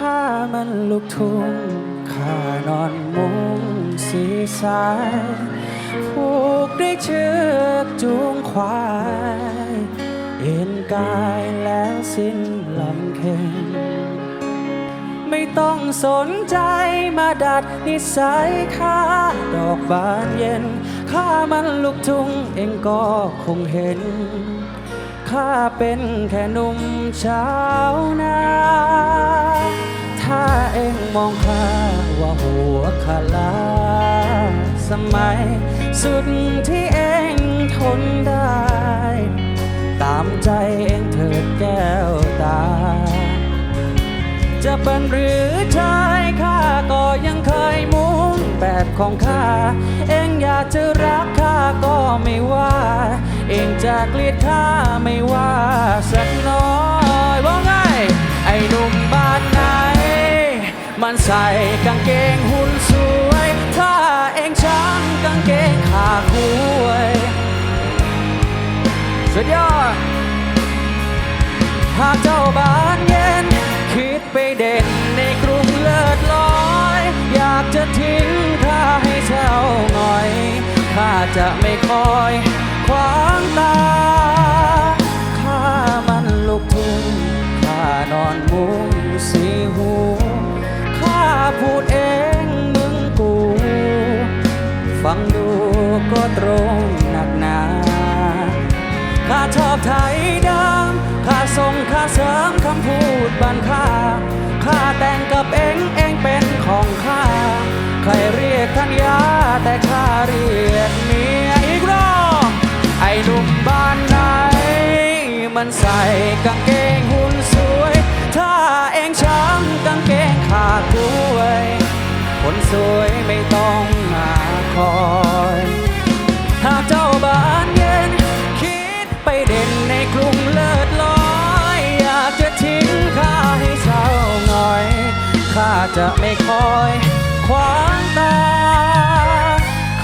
ข้ามันลูกทุ่งข้านอนมุงสีสายผูกด้วยเชือกจูงควายเอ็นกายแล้วสิ้นลำเค็งไม่ต้องสนใจมาดัดนิสัยข้าดอกบานเย็นข้ามันลูกทุ่งเองก็คงเห็นข้าเป็นแค่หนุ่มชาวนาถ้า องมองข้าว่าหัวขลาสมัย สุดที่เองทนได้ ตามใจเองเถิดแก้วตา จะเป็นหรือชายข้าก็ยังเคยมุ่งแบบของข้า เองอยากจะรักข้าก็ไม่ว่า เองจะเกลียดข้าไม่ว่าสักน้อย มันใส่กางเกงหุ่นสวย ถ้าเองช้างกางเกงขาคุยสุดยอด หากเจ้าบ้านเย็น คิดไปเด่นในกรุงเลิศลอย อยากจะทิ้งข้าให้เช่าหน่อยข้าจะไม่คอย พูดเองมึงกู ฟังดูก็ตรงหนักหนา ข้าชอบไทยดำข้าทรงข้าเสริมคำพูดบันค่าข้าแต่งกับเองเองเป็นของข้า ใครเรียกทัญญาแต่ข้าเรียกเมียอีกรอบไอ้หนุ่มบ้านไหนมันใส่กางเกง ยไม่ต้องมาคอยหากเจ้าบ้านเย็น คิดไปเด่นในกรุงเลิศลอยอยากจะทิ้งข้าให้เศร้าหน่อยข้าจะไม่คอยขวางตา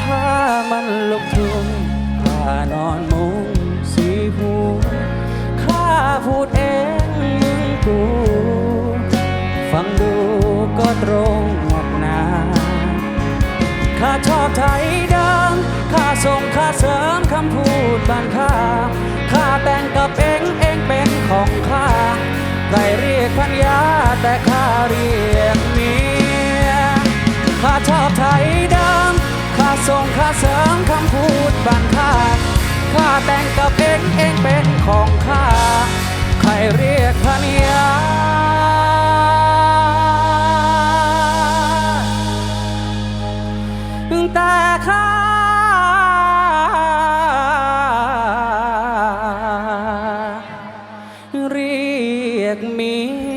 ข้ามันลุกทุ่ง ดำข้าส่งข้าเสริมคำพูดบางข้าข้าแต่งกับเองเองเป็นของข้าใครเรียกพันยาแต่ข้าเรียกเมียข้าชอบไทยดำข้าส่งข้าเสริมคำพูดบางข้าข้าแต่งกับเองเองเป็นของข้าใครเรียกพัน me.